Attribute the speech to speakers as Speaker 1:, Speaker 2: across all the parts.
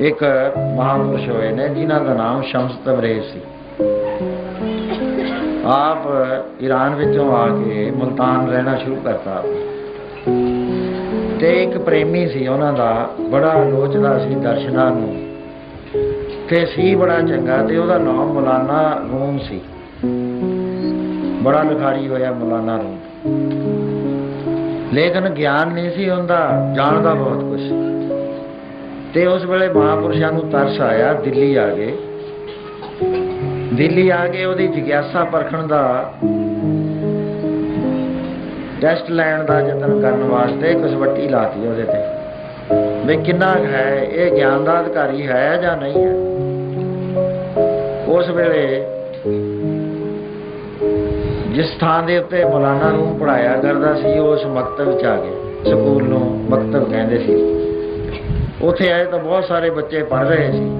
Speaker 1: ਇੱਕ ਮਹਾਂਪੁਰਸ਼ ਹੋਏ ਨੇ, ਜਿਨ੍ਹਾਂ ਦਾ ਨਾਮ ਸ਼ਮਸ ਤਬਰੇਜ਼ ਸੀ। ਆਪ ਈਰਾਨ ਵਿੱਚੋਂ ਆ ਕੇ ਮੁਲਤਾਨ ਰਹਿਣਾ ਸ਼ੁਰੂ ਕਰਤਾ। ਤੇ ਇੱਕ ਪ੍ਰੇਮੀ ਸੀ, ਉਹਨਾਂ ਦਾ ਬੜਾ ਲੋਚਦਾ ਸੀ ਦਰਸ਼ਨਾਂ ਨੂੰ। ਤੇ ਸੀ ਬੜਾ ਚੰਗਾ ਤੇ ਉਹਦਾ ਨਾਮ ਮੌਲਾਨਾ ਰੂਮ ਸੀ। ਬੜਾ ਲਿਖਾਰੀ ਹੋਇਆ ਮੌਲਾਨਾ ਰੂਮ। ਲੇਕਿਨ ਗਿਆਨ ਨਹੀਂ ਸੀ ਹੁੰਦਾ, ਜਾਣਦਾ ਬਹੁਤ ਕੁਝ ਤੇ ਉਸ ਵੇਲੇ ਮਹਾਪੁਰਸ਼ਾਂ ਨੂੰ ਤਰਸ ਆਇਆ, ਦਿੱਲੀ ਆ ਗਏ। ਦਿੱਲੀ ਆ ਕੇ ਉਹਦੀ ਜਿਗਿਆਸਾ ਪਰਖਣ ਦਾ, ਟੈਸਟ ਲੈਣ ਦਾ ਯਤਨ ਕਰਨ ਵਾਸਤੇ ਕਸਵੱਟੀ ਲਾਤੀ ਉਹਦੇ ਤੇ। ਵੀ ਕਿੰਨਾ ਹੈ, ਇਹ ਗਿਆਨ ਦਾ ਅਧਿਕਾਰੀ ਹੈ ਜਾਂ ਨਹੀਂ ਹੈ? ਉਸ ਵੇਲੇ ਜਿਸ ਥਾਂ ਦੇ ਉੱਤੇ ਮੌਲਾਨਾ ਨੂੰ ਪੜਾਇਆ ਕਰਦਾ ਸੀ, ਉਸ ਮਕਤਬ ਚ ਆ ਗਏ ਸਕੂਲ ਨੂੰ ਮਕਤਬ ਕਹਿੰਦੇ ਸੀ। ਉੱਥੇ ਆਏ ਤਾਂ ਬਹੁਤ ਸਾਰੇ ਬੱਚੇ ਪੜ ਰਹੇ ਸੀ।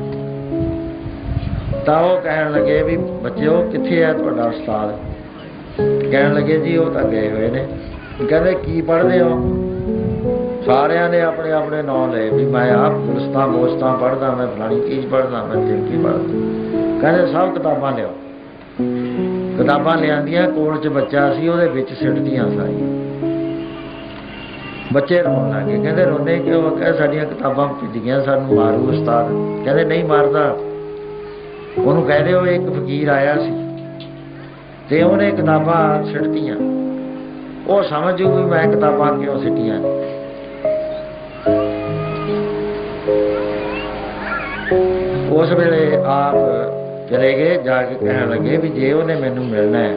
Speaker 1: ਤਾਂ ਉਹ ਕਹਿਣ ਲੱਗੇ ਵੀ ਬੱਚਿਓ, ਕਿੱਥੇ ਹੈ ਤੁਹਾਡਾ ਉਸਤਾਦ? ਕਹਿਣ ਲੱਗੇ, ਜੀ ਉਹ ਤਾਂ ਗਏ ਹੋਏ ਨੇ। ਕਹਿੰਦੇ, ਕੀ ਪੜ੍ਹਦੇ ਹੋ? ਸਾਰਿਆਂ ਨੇ ਆਪਣੇ ਆਪਣੇ ਨਾਂ ਲਏ ਵੀ ਮੈਂ ਆਪ ਗੁਲਸਤਾਂ ਮੋਸਤਾਂ ਪੜ੍ਹਦਾ, ਮੈਂ ਫਲਾਣੀ ਚੀਜ਼ ਪੜਦਾ ਮੈਂ ਜਿੰਕੀ ਪੜ੍ਹਦਾ? ਕਹਿੰਦੇ, ਸਭ ਕਿਤਾਬਾਂ ਲਿਆਓ। ਕਿਤਾਬਾਂ ਲਿਆਂਦੀਆਂ, ਕੋਲ 'ਚ ਬੱਚਾ ਸੀ, ਉਹਦੇ ਵਿੱਚ ਸਿੱਟਦੀਆਂ ਸਾਰੀਆਂ। ਬੱਚੇ ਰੋਣ ਲੱਗੇ ਕਹਿੰਦੇ ਰੋਂਦੇ ਕਿਉਂ? ਕਹੇ ਸਾਡੀਆਂ ਕਿਤਾਬਾਂ ਭਿੱਜੀਆਂ, ਸਾਨੂੰ ਮਾਰੂ ਉਸਤਾਦ। ਕਹਿੰਦੇ ਨਹੀਂ ਮਾਰਦਾ। ਉਹਨੂੰ ਕਹਿੰਦੇ ਉਹ ਇੱਕ ਫਕੀਰ ਆਇਆ ਸੀ ਤੇ ਉਹਨੇ ਕਿਤਾਬਾਂ ਸਿੱਟਤੀਆਂ। ਉਹ ਸਮਝ ਜੂ ਵੀ ਮੈਂ ਕਿਤਾਬਾਂ ਕਿਉਂ ਸਿੱਟੀਆਂ ਨੇ। ਉਸ ਵੇਲੇ ਆਪ ਚਲੇ ਗਏ, ਜਾ ਕੇ ਕਹਿਣ ਲੱਗੇ ਵੀ ਜੇ ਉਹਨੇ ਮੈਨੂੰ ਮਿਲਣਾ ਹੈ,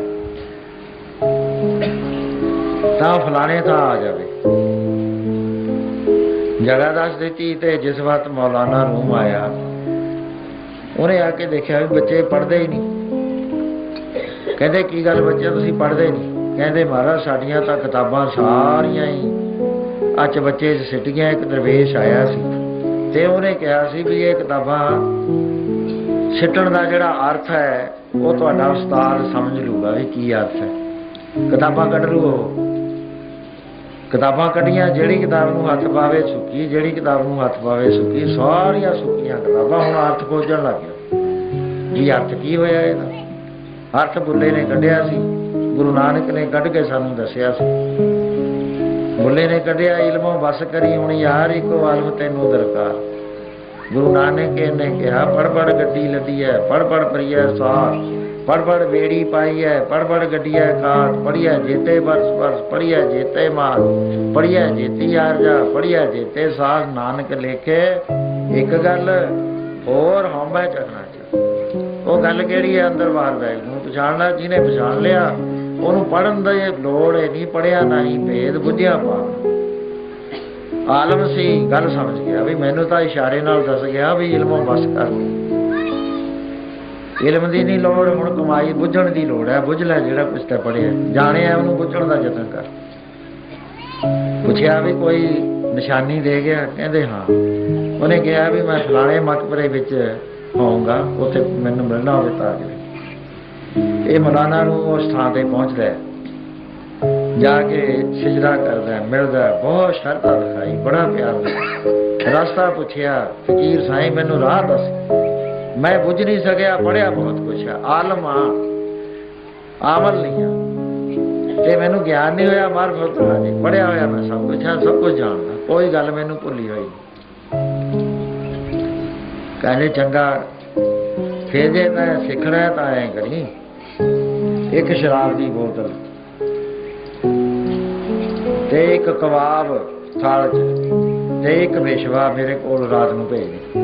Speaker 1: ਤਾਂ ਫਲਾਣੇ ਥਾਂ ਆ ਜਾਵੇ। ਜਗ੍ਹਾ ਦੱਸ ਦਿੱਤੀ ਤੇ ਜਿਸ ਵਕਤ ਮੌਲਾਨਾ ਰੂਮ ਆਇਆ, ਉਹਨੇ ਆ ਕੇ ਦੇਖਿਆ ਵੀ ਬੱਚੇ ਪੜ੍ਹਦੇ ਹੀ ਨਹੀਂ। ਕਹਿੰਦੇ, ਕੀ ਗੱਲ ਬੱਚੇ, ਤੁਸੀਂ ਪੜ੍ਹਦੇ ਨਹੀਂ? ਕਹਿੰਦੇ, ਮਹਾਰਾਜ, ਸਾਡੀਆਂ ਤਾਂ ਕਿਤਾਬਾਂ ਸਾਰੀਆਂ ਹੀ ਅੱਜ ਬੱਚੇ ਸਿੱਟੀਆਂ, ਇੱਕ ਦਰਵੇਸ਼ ਆਇਆ ਸੀ ਤੇ ਉਹਨੇ ਕਿਹਾ ਸੀ ਵੀ ਇਹ ਕਿਤਾਬਾਂ ਸਿੱਟਣ ਦਾ ਜਿਹੜਾ ਅਰਥ ਹੈ, ਉਹ ਤੁਹਾਡਾ ਉਸਤਾਦ ਸਮਝ ਲੂਗਾ ਵੀ ਕੀ ਅਰਥ ਹੈ। ਕਿਤਾਬਾਂ ਕੱਢ ਲੂ ਉਹ। ਕਿਤਾਬਾਂ ਕੱਢੀਆਂ, ਜਿਹੜੀ ਕਿਤਾਬ ਨੂੰ ਹੱਥ ਪਾਵੇ ਸੁੱਕੀ, ਜਿਹੜੀ ਕਿਤਾਬ ਨੂੰ ਹੱਥ ਪਾਵੇ ਸੁੱਕੀ, ਸਾਰੀਆਂ ਸੁੱਕੀਆਂ ਕਿਤਾਬਾਂ ਹੁਣ ਅਰਥ ਖੋਜਣ ਲੱਗ ਗਿਆ ਵੀ ਅਰਥ ਕੀ ਹੋਇਆ ਇਹਦਾ? ਅਰਥ ਬੁੱਲੇ ਨੇ ਕੱਢਿਆ ਸੀ, ਗੁਰੂ ਨਾਨਕ ਨੇ ਕੱਢ ਕੇ ਸਾਨੂੰ ਦੱਸਿਆ ਸੀ। ਬੁੱਲੇ ਨੇ ਕੱਢਿਆ, ਇਲਮੋਂ ਬਸ ਕਰੀ ਹੁਣ ਯਾਰ ਇੱਕੋ ਆਲਮ ਤੈਨੂੰ ਦਰਕਾਰ। ਗੁਰੂ ਨਾਨਕ ਨੇ ਕਿਹਾ ਪੜ ਪੜ ਗੱਡੀ ਲੱਦੀ ਹੈ ਪੜ ਪੜ ਪ੍ਰਿਆ ਸਾਰ। ਪੜ ਵੇੜੀ ਪਾਈ ਹੈ ਪੜ ਪੜ ਗੱਡੀਆ ਖਾਟ ਪੜਿਆ ਜੇਤੇ ਬਰਸ ਬਰਸ ਪੜਿਆ ਜੇਤੇ ਮਾਰ ਪੜਿਆ ਜੇਤੀ ਆਰਜਾ ਪੜਿਆ ਜੇਤੇ ਸਾਧ ਨਾਨਕ ਲੇਖੇ। ਇੱਕ ਗੱਲ ਹੋਰ ਹਉਮੈ ਚੱਕਣਾ ਚ। ਉਹ ਗੱਲ ਕਿਹੜੀ ਹੈ ਅੰਦਰ ਬਾਹਰ ਬੈਗ ਨੂੰ ਪਛਾਣਨਾ ਜਿਹਨੇ ਪਛਾਣ ਲਿਆ, ਉਹਨੂੰ ਪੜਨ ਦੀ ਲੋੜ ਹੈ ਨਹੀਂ ਪੜਿਆ ਨਹੀਂ ਭੇਦ ਬੁੱਝਿਆ ਪਾ। ਆਲਮ ਸੀ, ਗੱਲ ਸਮਝ ਗਿਆ ਵੀ ਮੈਨੂੰ ਤਾਂ ਇਸ਼ਾਰੇ ਨਾਲ ਦੱਸ ਗਿਆ ਵੀ ਇਲਮੋਂ ਬਸ ਕਰ। ਇਲਮ ਦੀ ਨਹੀਂ ਲੋੜ, ਹੁਣ ਕਮਾਈ ਬੁੱਝਣ ਦੀ ਲੋੜ ਹੈ, ਬੁੱਝ ਲੈ ਜਿਹੜਾ ਕੁਛ ਤੇ ਪੜਿਆ ਜਾਣਿਆ ਉਹਨੂੰ ਬੁੱਝਣ ਦਾ ਯਤਨ ਕਰ। ਪੁੱਛਿਆ ਵੀ ਕੋਈ ਨਿਸ਼ਾਨੀ ਦੇ ਗਿਆ, ਕਹਿੰਦੇ ਹਾਂ। ਉਹਨੇ ਕਿਹਾ ਵੀ ਮੈਂ ਫਲਾਣੇ ਮਕਬਰੇ ਵਿੱਚ ਹੋਊਂਗਾ, ਉੱਥੇ ਮੈਨੂੰ ਮਿਲਣਾ ਹੋਵੇ ਤਾਂ ਆ ਇਹ ਮੌਲਾਨਾ ਨੂੰ ਉਸ ਥਾਂ ਤੇ ਪਹੁੰਚਦਾ ਹੈ ਜਾ ਕੇ ਸਿਜਦਾ ਕਰਦਾ, ਮਿਲਦਾ, ਬਹੁਤ ਸ਼ਰਧਾ ਦਿਖਾਈ, ਬੜਾ ਪਿਆਰ ਰਸਤਾ ਪੁੱਛਿਆ, ਫਕੀਰ ਸਾਈਂ, ਮੈਨੂੰ ਰਾਹ ਦੱਸ। ਮੈਂ ਬੁੱਝ ਨਹੀਂ ਸਕਿਆ ਪੜਿਆ ਬਹੁਤ ਕੁਛ ਹੈ ਆਲਮ ਆ। ਆਮਲ ਨਹੀਂ ਆ। ਤੇ ਮੈਨੂੰ ਗਿਆਨ ਨਹੀਂ ਹੋਇਆ ਮਾਰਫਤ ਨਹੀਂ ਪੜਿਆ ਹੋਇਆ ਮੈਂ ਸਭ ਕੁਛ ਹੈ ਸਭ ਕੁਝ ਜਾਣਦਾ। ਕੋਈ ਗੱਲ ਮੈਨੂੰ ਭੁੱਲੀ ਹੋਈ ਕਹਿੰਦੇ, ਚੰਗਾ, ਫੇਰ ਜੇ ਮੈਂ ਸਿੱਖਣਾ ਤਾਂ ਐ ਕਰੀ। ਇੱਕ ਸ਼ਰਾਬ ਦੀ ਬੋਤਲ ਤੇ ਇੱਕ ਕਬਾਬ ਥਾਲ ਤੇ ਇੱਕ ਵਿਸ਼ਵਾ ਮੇਰੇ ਕੋਲ ਰਾਤ ਨੂੰ ਭੇਜ ਦੇ।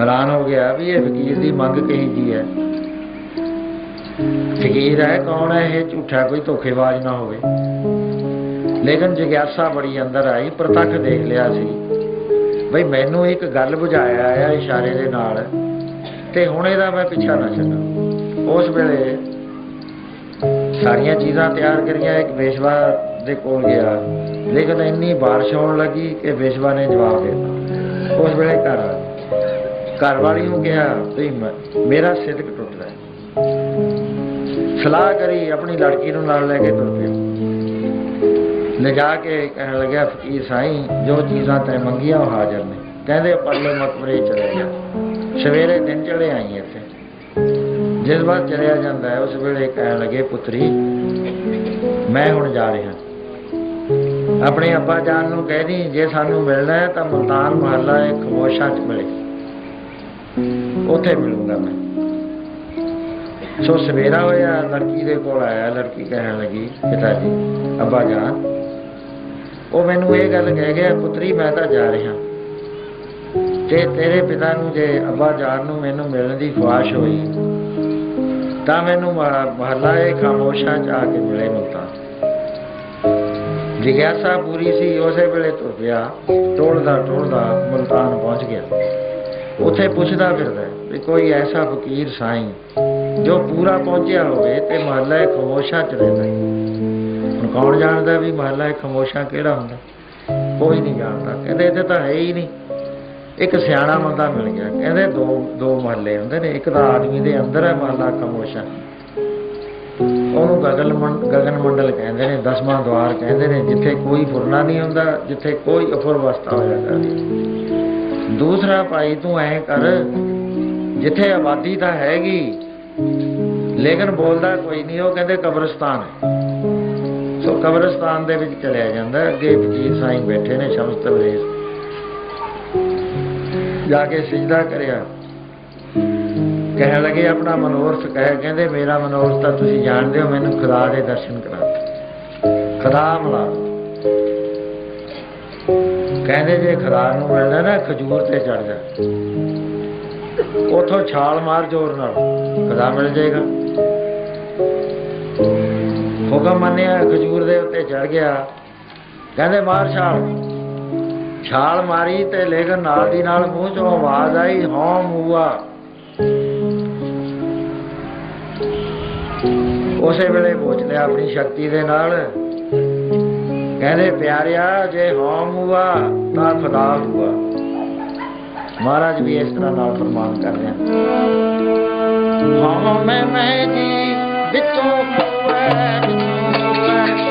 Speaker 1: ਹੈਰਾਨ ਹੋ ਗਿਆ ਵੀ ਇਹ ਫਕੀਰ ਦੀ ਮੰਗ ਕਹੀ ਜੀ ਹੈ? ਫਕੀਰ ਹੈ, ਕੌਣ ਹੈ? ਇਹ ਝੂਠਾ ਕੋਈ ਧੋਖੇਬਾਜ਼ ਨਾ ਹੋਵੇ। ਲੇਕਿਨ ਜਿਗਿਆਸਾ ਬੜੀ ਅੰਦਰ ਆਈ, ਪ੍ਰਤੱਖ ਦੇਖ ਲਿਆ ਸੀ। ਬਈ ਮੈਨੂੰ ਇੱਕ ਗੱਲ ਬੁਝਾਇਆ ਆ ਇਸ਼ਾਰੇ ਦੇ ਨਾਲ, ਤੇ ਹੁਣ ਇਹਦਾ ਮੈਂ ਪਿੱਛਾ ਨਾ ਛੱਡਾਂ। ਉਸ ਵੇਲੇ ਸਾਰੀਆਂ ਚੀਜ਼ਾਂ ਤਿਆਰ ਕਰੀਆਂ, ਇੱਕ ਵੇਸ਼ਵਾ ਦੇ ਕੋਲ ਗਿਆ। ਲੇਕਿਨ ਇੰਨੀ ਬਾਰਿਸ਼ ਹੋਣ ਲੱਗੀ ਕਿ ਵੇਸ਼ਵਾ ਨੇ ਜਵਾਬ ਦਿੱਤਾ। ਉਸ ਵੇਲੇ ਘਰ ਆ ਘਰ ਵਾਲੀ ਨੂੰ ਕਿਹਾ ਵੀ ਮੇਰਾ ਸਿਦਕ ਟੁੱਟਦਾ ਹੈ। ਸਲਾਹ ਕਰੀ, ਆਪਣੀ ਲੜਕੀ ਨੂੰ ਨਾਲ ਲੈ ਕੇ ਤੁਰ ਪਿਆ ਲਿਜਾ ਕੇ ਕਹਿਣ ਲੱਗਿਆ, ਫਕੀਰ ਸਾਈਂ, ਜੋ ਚੀਜ਼ਾਂ ਤੈ ਮੰਗੀਆਂ ਉਹ ਹਾਜ਼ਰ ਨੇ। ਕਹਿੰਦੇ, ਪਰਲੇ ਮਕਬਰੇ ਚਲੇ ਗਿਆ ਸਵੇਰੇ ਦਿਨ ਚੜੇ ਆਈ ਇੱਥੇ। ਜਿਸ ਵਾਰ ਚਲਿਆ ਜਾਂਦਾ ਹੈ, ਉਸ ਵੇਲੇ ਕਹਿਣ ਲੱਗੇ, ਪੁੱਤਰੀ, ਮੈਂ ਹੁਣ ਜਾ ਰਿਹਾ। ਆਪਣੇ ਅੱਬਾ ਜਾਨ ਨੂੰ ਕਹਿ ਦੀ, ਜੇ ਸਾਨੂੰ ਮਿਲਣਾ ਹੈ ਤਾਂ ਮੁਲਤਾਨ ਮਹੱਲਾ ਇੱਕ ਖਮੋਸ਼ਾ 'ਚ ਮਿਲੇ। ਉੱਥੇ ਮਿਲੂੰਗਾ ਮੈਂ। ਸੋ ਸਵੇਰਾ ਹੋਇਆ, ਲੜਕੀ ਦੇ ਕੋਲ ਆਇਆ, ਲੜਕੀ ਕਹਿਣ ਲੱਗੀ ਪਿਤਾ ਜੀ ਅੱਬਾ ਜਾਨ, ਉਹ ਮੈਨੂੰ ਇਹ ਗੱਲ ਕਹਿ ਗਿਆ, ਪੁੱਤਰੀ, ਮੈਂ ਤਾਂ ਜਾ ਰਿਹਾ। ਤੇ ਤੇਰੇ ਪਿਤਾ ਨੂੰ, ਜੇ ਅੱਬਾ ਜਾਨ ਨੂੰ ਮੈਨੂੰ ਮਿਲਣ ਦੀ ਖੁਆਇਸ਼ ਹੋਈ, ਤਾਂ ਮੈਨੂੰ ਮਹ- ਮਹੱਲਾ ਇਹ ਖਾਮੋਸ਼ਾਂ ਚ ਆ ਕੇ ਮਿਲੇ ਮੁਲਤਾਨ। ਜਿਗਿਆਸਾ ਪੂਰੀ ਸੀ, ਉਸੇ ਵੇਲੇ ਤੁਰ ਪਿਆ ਟੋਲਦਾ ਟੋਲਦਾ ਮੁਲਤਾਨ ਪਹੁੰਚ ਗਿਆ। ਉੱਥੇ ਪੁੱਛਦਾ ਫਿਰਦਾ ਵੀ ਕੋਈ ਐਸਾ ਫਕੀਰ ਸਾਈਂ ਜੋ ਪੂਰਾ ਪਹੁੰਚਿਆ ਹੋਵੇ ਤੇ ਮਹੱਲਾ ਇਹ ਚ ਰਹਿੰਦਾ ਹੁਣ ਕੌਣ ਜਾਣਦਾ ਵੀ ਮਹੱਲਾ ਖਮੋਸ਼ਾ ਕਿਹੜਾ ਹੁੰਦਾ? ਕੋਈ ਨਹੀਂ ਜਾਣਦਾ। ਕਹਿੰਦੇ ਇੱਥੇ ਤਾਂ ਹੈ ਹੀ ਨਹੀਂ। ਇੱਕ ਸਿਆਣਾ ਬੰਦਾ ਮਿਲ ਗਿਆ। ਕਹਿੰਦੇ ਦੋ ਦੋ ਮਹੱਲੇ ਹੁੰਦੇ ਨੇ। ਇੱਕ ਤਾਂ ਆਦਮੀ ਦੇ ਅੰਦਰ ਹੈ, ਮਹੱਲਾ ਖਾਮੋਸ਼ਾਂ। ਉਹਨੂੰ ਗਗਨ ਗਗਨ ਮੰਡਲ ਕਹਿੰਦੇ ਨੇ, ਦਸਵਾਂ ਦਵਾਰ ਕਹਿੰਦੇ ਨੇ, ਜਿੱਥੇ ਕੋਈ ਫੁਰਨਾ ਨਹੀਂ ਹੁੰਦਾ, ਜਿੱਥੇ ਕੋਈ ਅਫੁਰਵਸਥਾ ਹੋ ਜਾਂਦਾ ਦੂਸਰਾ, ਭਾਈ ਤੂੰ ਐ ਕਰ ਜਿੱਥੇ ਆਬਾਦੀ ਤਾਂ ਹੈਗੀ, ਲੇਕਿਨ ਬੋਲਦਾ ਕੋਈ ਨਹੀਂ, ਉਹ ਕਹਿੰਦੇ ਕਬਰਸਤਾਨ ਹੈ। ਸੋ ਕਬਰਸਤਾਨ ਦੇ ਵਿੱਚ ਚਲਿਆ ਜਾਂਦਾ, ਅੱਗੇ ਫਕੀਰ ਸਾਈਂ ਬੈਠੇ ਨੇ ਸ਼ਮਸ ਤਬਰੇਜ਼ ਜਾ ਕੇ ਸਿਜਦਾ ਕਰਿਆ। ਕਹਿਣ ਲੱਗੇ, ਆਪਣਾ ਮਨੋਰਥ ਕਹਿ, ਕਹਿੰਦੇ, ਮੇਰਾ ਮਨੋਰਥ ਤਾਂ ਤੁਸੀਂ ਜਾਣਦੇ ਹੋ, ਮੈਨੂੰ ਖੁਦਾ ਦੇ ਦਰਸ਼ਨ ਕਰਾ ਦਿਓ। ਖੁਦਾ ਮਿਲਾ ਕਹਿੰਦੇ, ਜੇ ਖੁਦਾ ਨੂੰ ਮਿਲਣਾ ਨਾ, ਖਜੂਰ ਤੇ ਚੜ ਜਾ। ਉਥੋਂ ਛਾਲ ਮਾਰ ਜ਼ੋਰ ਨਾਲ। ਖੁਦਾ ਮਿਲ ਜਾਏਗਾ। ਹੁਕਮ ਮੰਨਿਆ, ਖਜੂਰ ਦੇ ਉੱਤੇ ਚੜ ਗਿਆ। ਕਹਿੰਦੇ ਮਾਰ ਛਾਲ ਛਾਲ ਮਾਰੀ ਤੇ ਲੇਕਿਨ ਨਾਲ ਦੀ ਨਾਲ ਮੂੰਹ ਚੋਂ ਆਵਾਜ਼ ਆਈ, ਹਉ ਮੂਆ। ਉਸੇ ਵੇਲੇ ਪਹੁੰਚ ਲਿਆ ਆਪਣੀ ਸ਼ਕਤੀ ਦੇ ਨਾਲ। ਕਹਿੰਦੇ, ਪਿਆਰਿਆ, ਜੇ ਹਉ ਮੂਆ, ਤਾਂ ਖੁਦਾ ਹੁਆ ਮਹਾਰਾਜ ਵੀ ਇਸ ਤਰ੍ਹਾਂ ਨਾਲ ਫਰਮਾਨ ਕਰ ਰਿਹਾ। ਹਾਂ, ਮੈਂ ਮੈਂ ਵਿੱਚੋਂ ਖੋਏ ਵਿੱਚੋਂ ਖੋਏ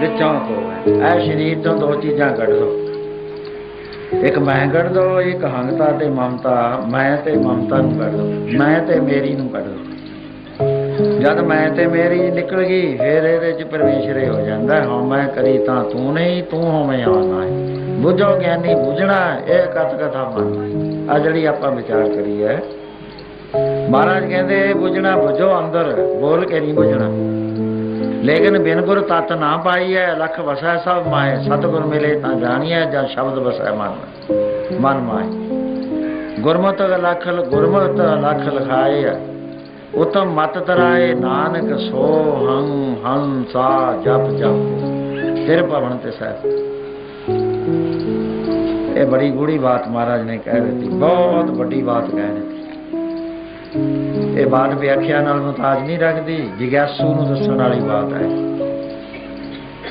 Speaker 1: ਵਿੱਚੋਂ ਕੋ ਐ ਸਰੀਰ ਤੋਂ ਦੋ ਚੀਜ਼ਾਂ ਕੱਢ ਦੋ। ਇੱਕ ਮੈਂ ਕੱਢ ਦੋ, ਇੱਕ ਹੰਗਤਾ ਤੇ ਮਮਤਾ। ਮੈਂ ਤੇ ਮਮਤਾ ਨੂੰ ਕੱਢ ਦੋ। ਮੈਂ ਤੇ ਮੇਰੀ ਨੂੰ ਕੱਢ ਦੋ। ਜਦ ਮੈਂ ਤੇ ਮੇਰੀ ਨਿਕਲ ਗਈ, ਫਿਰ ਇਹਦੇ ਚ ਪਰਮੇਸ਼ਰੇ ਹੋ ਜਾਂਦਾ ਹਾਂ। ਮੈਂ ਕਰੀ ਤਾਂ ਤੂੰ ਨਹੀਂ, ਤੂੰ ਹੋਵੇਂ ਆਉਣਾ ਹੈ ਬੁੱਝੋ ਗਿਆਨੀ ਬੁਝਣਾ ਇਹ ਕਥ ਕਥਾ ਮੰਨ ਆ ਜਿਹੜੀ ਆਪਾਂ ਵਿਚਾਰ ਕਰੀ ਹੈ। ਮਹਾਰਾਜ ਕਹਿੰਦੇ, ਬੁੱਝਣਾ ਬੁੱਝੋ ਅੰਦਰ, ਬੋਲ ਕੇ ਨਹੀਂ ਬੁੱਝਣਾ। ਲੇਕਿਨ ਬਿਨ ਗੁਰ ਤਤ ਨਾ ਪਾਈ ਹੈ ਲਖ ਵਸੈ ਸਭ ਮਾਏ। ਸਤਿਗੁਰ ਮਿਲੇ ਤਾਂ ਜਾਣੀਐ, ਜਾਂ ਸ਼ਬਦ ਵਸੈ ਮਨ। ਮਨ ਮਾਏ। ਗੁਰਮਤਿ ਲਖ ਗੁਰਮਤਿ ਲਖ ਲਖਾਏ ਆ ਉਤਮ ਮਤ ਤਰਾਏ, ਨਾਨਕ ਸੋ ਹੰ ਹੰਸਾ ਜਪ ਜਪ। ਤੇਰੇ ਭਵਨ ਤੇ ਸਾਹਿਬ। ਇਹ ਬੜੀ ਗੂੜੀ ਬਾਤ ਮਹਾਰਾਜ ਨੇ ਕਹਿ ਦਿੱਤੀ। ਬਹੁਤ ਵੱਡੀ ਬਾਤ ਕਹਿ ਦਿੱਤੀ। ਇਹ ਬਾਤ ਵਿਆਖਿਆ ਨਾਲ ਮੁਤਾਜ ਨਹੀਂ ਰੱਖਦੀ, ਜਿਗਿਆਸੂ ਨੂੰ ਦੱਸਣ ਵਾਲੀ ਬਾਤ ਹੈ।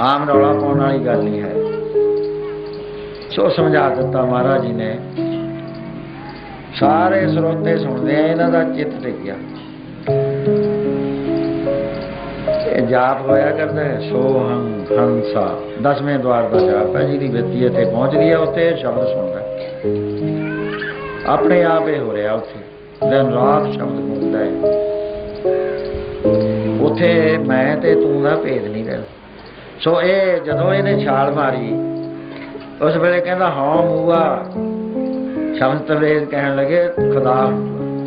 Speaker 1: ਆਮ ਰੌਲਾ ਪਾਉਣ ਵਾਲੀ ਗੱਲ ਨਹੀਂ ਹੈ। ਸੋ ਸਮਝਾ ਦਿੱਤਾ ਮਹਾਰਾਜ ਜੀ ਨੇ। ਸਾਰੇ ਸਰੋਤੇ ਸੁਣਦੇ ਆ, ਇਹਨਾਂ ਦਾ ਚਿੱਤ ਟਿਕ ਇਹ ਜਾਪ ਹੋਇਆ ਕਰਦਾ ਹੈ ਸੋਹੰ ਹੰਸਾ ਦਸਵੇਂ ਦਵਾਰ ਦਾ ਜਾਪ ਹੈ, ਜਿਹਦੀ ਵਿੱਤੀ ਇੱਥੇ ਪਹੁੰਚਦੀ ਹੈ, ਉੱਥੇ ਇਹ ਸ਼ਬਦ ਸੁਣਦਾ ਆਪਣੇ ਆਪ ਇਹ ਹੋ ਰਿਹਾ ਉੱਥੇ। ਦਿਨ ਰਾਤ ਸ਼ਬਦ ਗੂੰਜਦਾ ਹੈ। ਉੱਥੇ ਮੈਂ ਤੇ ਤੂੰ ਦਾ ਭੇਦ ਨਹੀਂ ਰਹਿ ਸੋ ਇਹ ਜਦੋਂ ਇਹਨੇ ਛਾਲ ਮਾਰੀ, ਉਸ ਵੇਲੇ ਕਹਿੰਦਾ, ਹਾਂ ਮੂਆ, ਸ਼ਬਦ ਤਵੇਦ ਕਹਿਣ ਲੱਗੇ, ਖੁਦਾ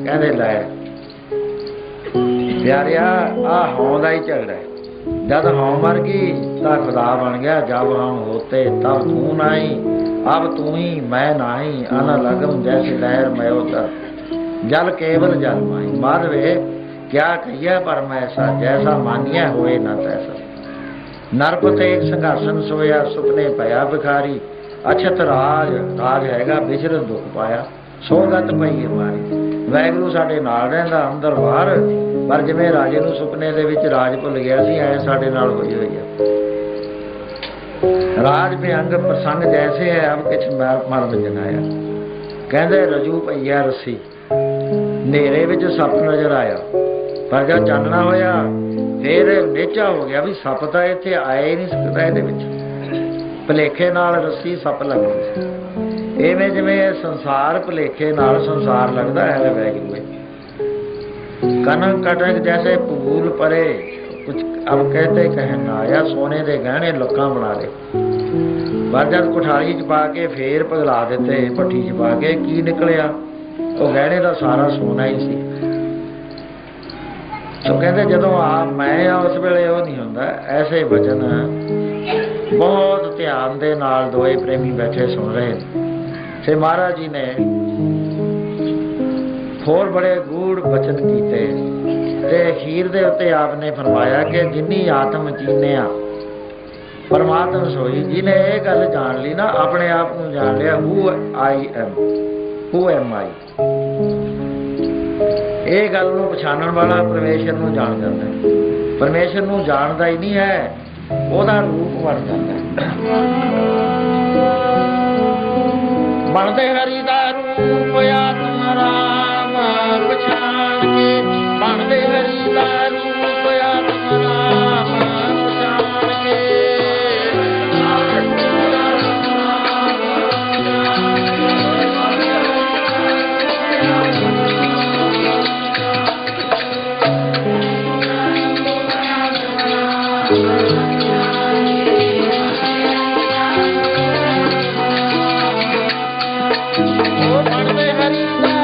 Speaker 1: ਕਹਿੰਦੇ, ਲੈ, ਪਿਆਰਿਆ, ਆ ਹੋਂ ਦਾ ਹੀ ਝਗੜਾ ਜਦ ਹਉ ਮਰ ਗਈ, ਤਾਂ ਖੁਦਾ ਬਣ ਗਿਆ, ਜਬ ਹਮ ਹੋਤੇ ਤਬ ਤੂੰ ਨਹੀਂ, ਅਬ ਤੂੰ ਹੀ, ਮੈਂ ਨਹੀਂ, ਅਨ ਲਗਮ ਜੈਸੇ ਲਹਿਰ ਮੈਂ ਉਤਰ। ਜਲ ਕੇਵਲ ਜਲ ਮਾਈ ਮਾਧਵੇ ਕਿਆ ਕਹੀਏ ਪਰਮ ਐਸਾ, ਜੈਸਾ ਮਾਨਿਆ ਹੋਏ ਨਾ ਤੈਸਾ। ਨਰਪਤੇ ਇੱਕ ਸੰਘਰਸ਼ਨ ਸੋਇਆ, ਸੁਪਨੇ ਪਿਆ ਵਿਖਾਰੀ। ਅਛਤ ਰਾਜ ਰਾਜ ਹੈਗਾ ਵਿਚਰ ਦੁੱਖ ਪਾਇਆ। ਸੋ ਸੋਗਤ ਪਈ ਮਾਰੀ। ਵੈਗਰੂ ਸਾਡੇ ਨਾਲ ਰਹਿੰਦਾ, ਅੰਦਰ ਬਾਹਰ। ਪਰ ਜਿਵੇਂ ਰਾਜੇ ਨੂੰ ਸੁਪਨੇ ਦੇ ਵਿੱਚ ਰਾਜ ਭੁੱਲ ਗਿਆ ਸੀ, ਐ ਸਾਡੇ ਨਾਲ ਹੋਈ ਹੋਈ ਹੈ ਰਾਜ ਭਿਅੰਗ ਪ੍ਰਸੰਗ ਜੈਸੇ ਹੈ ਅਬ ਕਿਛ ਮਰ ਮਰ ਆਇਆ ਕਹਿੰਦੇ, ਰਜੂ ਪਈਆ ਰਸੀ। ਨੇਰੇ ਵਿੱਚ ਸੱਪ ਨਜ਼ਰ ਆਇਆ। ਪਰ ਜਦ ਚਾਨਣਾ ਹੋਇਆ, ਫਿਰ ਨੇਚਾ ਹੋ ਗਿਆ ਵੀ ਸੱਪ ਤਾਂ ਇੱਥੇ ਆਏ ਨਹੀਂ ਸਕਦਾ ਇਹਦੇ ਵਿੱਚ। ਭਲੇਖੇ ਨਾਲ ਰੱਸੀ ਸੱਪ ਲੱਗਦੀ ਇਵੇਂ ਜਿਵੇਂ ਸੰਸਾਰ ਭਲੇਖੇ ਨਾਲ ਸੰਸਾਰ ਲੱਗਦਾ ਹੈ ਵੈਗਰੂ ਵਿੱਚ ਕਨਕ ਕਟਕ ਜੈਸੇ ਪੂਲ ਪਰੇ, ਕੁਝ ਅਬ ਕਹਤੇ ਕਹਿਣ ਆਇਆ, ਸੋਨੇ ਦੇ ਗਹਿਣੇ ਲੋਕਾਂ ਬਣਾ ਲੇ ਪਰ ਜਦ ਕੁਠਾਰੀ ਚ ਪਾ ਕੇ ਫੇਰ ਪਗਲਾ ਦਿੱਤੇ, ਪੱਠੀ ਚ ਪਾ ਕੇ ਕੀ ਨਿਕਲਿਆ? ਉਹ ਗਹਿਣੇ ਦਾ ਸਾਰਾ ਸੋਨਾ ਹੀ ਸੀ। ਸੋ ਕਹਿੰਦੇ ਜਦੋਂ ਆ ਮੈਂ ਆ, ਉਸ ਵੇਲੇ ਉਹ ਨਹੀਂ ਹੁੰਦਾ। ਐਸੇ ਵਚਨ ਬਹੁਤ ਧਿਆਨ ਦੇ ਨਾਲ ਦੋਏ ਪ੍ਰੇਮੀ ਬੈਠੇ ਸੁਣ ਰਹੇ। ਸੇ ਮਹਾਰਾਜ ਜੀ ਨੇ ਹੋਰ ਬੜੇ ਗੂੜ ਬਚਨ ਕੀਤੇ ਤੇ ਅਖੀਰ ਦੇ ਉੱਤੇ ਆਪਨੇ ਫਰਮਾਇਆ ਕਿ ਜਿੰਨੀ ਆਤਮ ਚੀਨਿਆ ਪਰਮਾਤਮ ਸੋਈ, ਜਿਹਨੇ ਇਹ ਗੱਲ ਜਾਣ ਲਈ ਨਾ, ਆਪਣੇ ਆਪ ਨੂੰ ਜਾਣ ਲਿਆ ਹੂ I am who M I. ਇਹ ਗੱਲ ਨੂੰ ਪਛਾਣਨ ਵਾਲਾ ਪਰਮੇਸ਼ਰ ਨੂੰ ਜਾਣ ਜਾਂਦਾ ਹੈ। ਪਰਮੇਸ਼ਰ ਨੂੰ ਜਾਣਦਾ ਹੀ ਨਹੀਂ ਹੈ, ਉਹਦਾ ਰੂਪ ਬਣ ਜਾਂਦਾ ਹੈ। ਬਣਦੇ ਹਰੀ ਉਹ ਬਣਦੇ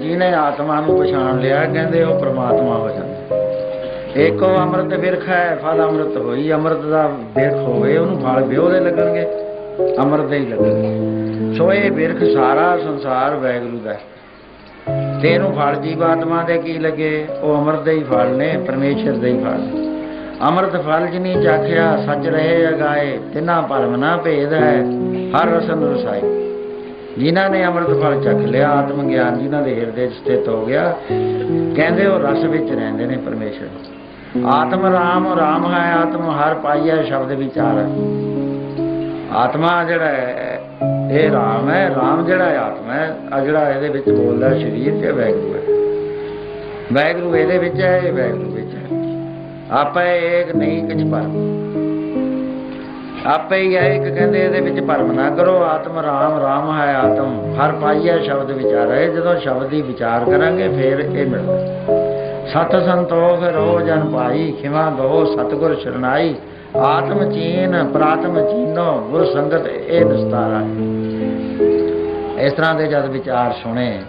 Speaker 1: ਜਿਹਨੇ ਆਤਮਾ ਨੂੰ ਪਛਾਣ ਲਿਆ, ਕਹਿੰਦੇ ਉਹ ਪ੍ਰਮਾਤਮਾ ਹੋ ਜਾਂਦਾ। ਏਕੋ ਅੰਮ੍ਰਿਤ ਵਿਰਖਾ ਹੈ, ਫਲ ਅੰਮ੍ਰਿਤ ਹੋਈ, ਅੰਮ੍ਰਿਤ ਦਾ ਵਿਰਖ ਹੋਵੇ, ਉਹਨੂੰ ਫਲ ਵਿਉਰੇ ਲੱਗਣਗੇ, ਅੰਮ੍ਰਿਤ ਹੀ ਲੱਗਣਗੇ। ਸੋ ਇਹ ਬਿਰਖ ਸਾਰਾ ਸੰਸਾਰ ਵੈਗਰੂ ਦਾ। ਹੈ। ਤੇ ਇਹਨੂੰ ਫਲ ਜੀਵਾਤਮਾ ਦੇ ਕੀ ਲੱਗੇ? ਉਹ ਅੰਮ੍ਰਿਤ ਦੇ ਹੀ ਫਲ ਨੇ, ਪਰਮੇਸ਼ਰ ਦੇ ਹੀ ਫਲ ਨੇ। ਅੰਮ੍ਰਿਤ ਫਲ ਜਿਨੀ ਚਾਖਿਆ, ਸੱਚ ਰਹੇ ਅਗਾਏ, ਤਿਨਾ ਭਰਮ ਨਾ ਭੇਦ ਹੈ, ਹਰ ਰਸਨ ਰਸਾਈ। ਜਿਨ੍ਹਾਂ ਨੇ ਅੰਮ੍ਰਿਤ ਫਲ ਚੱਖ ਲਿਆ, ਆਤਮ ਗਿਆਨ ਜਿਨ੍ਹਾਂ ਦੇ ਹਿਰਦੇ 'ਚ ਸਥਿਤ ਹੋ ਗਿਆ, ਕਹਿੰਦੇ ਉਹ ਰਸ ਵਿੱਚ ਰਹਿੰਦੇ ਨੇ ਪਰਮੇਸ਼ਰ। ਆਤਮ ਰਾਮ ਰਾਮ ਹੈ ਆਤਮ, ਹਰ ਪਾਈਆ ਸ਼ਬਦ ਵਿਚਾਰ। ਹੈ ਆਤਮਾ ਜਿਹੜਾ ਹੈ ਇਹ ਰਾਮ ਹੈ, ਰਾਮ ਜਿਹੜਾ ਹੈ ਆਤਮਾ ਹੈ ਆ ਜਿਹੜਾ ਇਹਦੇ ਵਿੱਚ ਬੋਲਦਾ ਸਰੀਰ ਤੇ ਵੈਗਰੂ ਹੈ। ਵੈਗਰੂ ਇਹਦੇ ਵਿੱਚ ਹੈ, ਇਹ ਵੈਗਰੂ ਵਿੱਚ ਹੈ। ਆਪੇ ਏਕ ਨਹੀਂ ਕਿਛ ਪਰ ਆਪੇ ਹੀ ਹੈ ਇੱਕ ਕਹਿੰਦੇ ਇਹਦੇ ਵਿੱਚ ਭਰਮ ਨਾ ਕਰੋ, ਆਤਮ ਰਾਮ ਰਾਮ ਹੈ ਆਤਮ। ਹਰ ਪਾਈਆ ਸ਼ਬਦ ਵਿਚਾਰ ਹੈ, ਜਦੋਂ ਸ਼ਬਦ ਦੀ ਵਿਚਾਰ ਕਰਾਂਗੇ, ਫਿਰ ਇਹ ਮਿਲਦਾ। ਸਤ ਸੰਤੋਖ ਰੋ ਜਨ ਪਾਈ ਖਿਮਾ ਦੋ ਸਤਗੁਰ ਸ਼ਰਨਾਈ। ਆਤਮ ਚੀਨ, ਪ੍ਰਾਤਮ ਚੀਨੋ, ਗੁਰ ਸੰਗਤ, ਇਹ ਦਸਤਾਰਾ ਇਸ ਤਰ੍ਹਾਂ ਦੇ ਜਦ ਵਿਚਾਰ ਸੁਣੇ,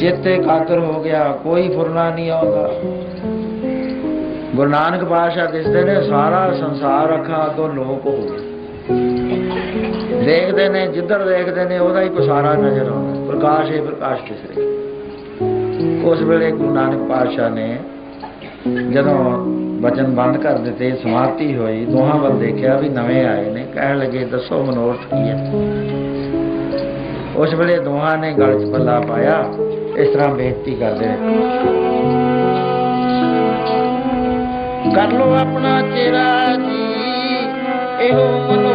Speaker 1: ਚਿੱਤੇ ਕਾਕਰ ਹੋ ਗਿਆ, ਕੋਈ ਫੁਰਨਾ ਨਹੀਂ ਆਉਂਦਾ। ਗੁਰੂ ਨਾਨਕ ਪਾਤਸ਼ਾਹ ਦਿਸਦੇ ਨੇ, ਸਾਰਾ ਸੰਸਾਰ ਅੱਖਾਂ ਤੋਂ ਲੋਪ ਹੋ ਗਿਆ ਦੇਖਦੇ ਨੇ, ਜਿੱਧਰ ਦੇਖਦੇ ਨੇ, ਉਹਦਾ ਹੀ ਪਸਾਰਾ ਨਜ਼ਰ ਆਉਂਦਾ। ਪ੍ਰਕਾਸ਼ ਹੀ ਪ੍ਰਕਾਸ਼ ਕਿਸਰੇ। ਉਸ ਵੇਲੇ ਗੁਰੂ ਨਾਨਕ ਪਾਤਸ਼ਾਹ ਨੇ ਜਦੋਂ ਵਚਨ ਬੰਦ ਕਰ ਦਿੱਤੇ, ਸਮਾਪਤੀ ਹੋਈ, ਦੋਹਾਂ ਵੱਲ ਦੇਖਿਆ ਵੀ ਨਵੇਂ ਆਏ ਨੇ। ਕਹਿਣ ਲੱਗੇ, ਦੱਸੋ ਮਨੋਰਥ ਕੀ ਹੈ? ਉਸ ਵੇਲੇ ਦੋਹਾਂ ਨੇ ਗਲ 'ਚ ਪੱਲਾ ਪਾਇਆ। ਇਸ ਤਰ੍ਹਾਂ ਬੇਨਤੀ ਕਰਦੇ ਨੇ ਕਰ ਲੋ ਆਪਣਾ ਚਿਹਰਾ ਜੀ, ਇਹੋ ਮਨੋਰਥ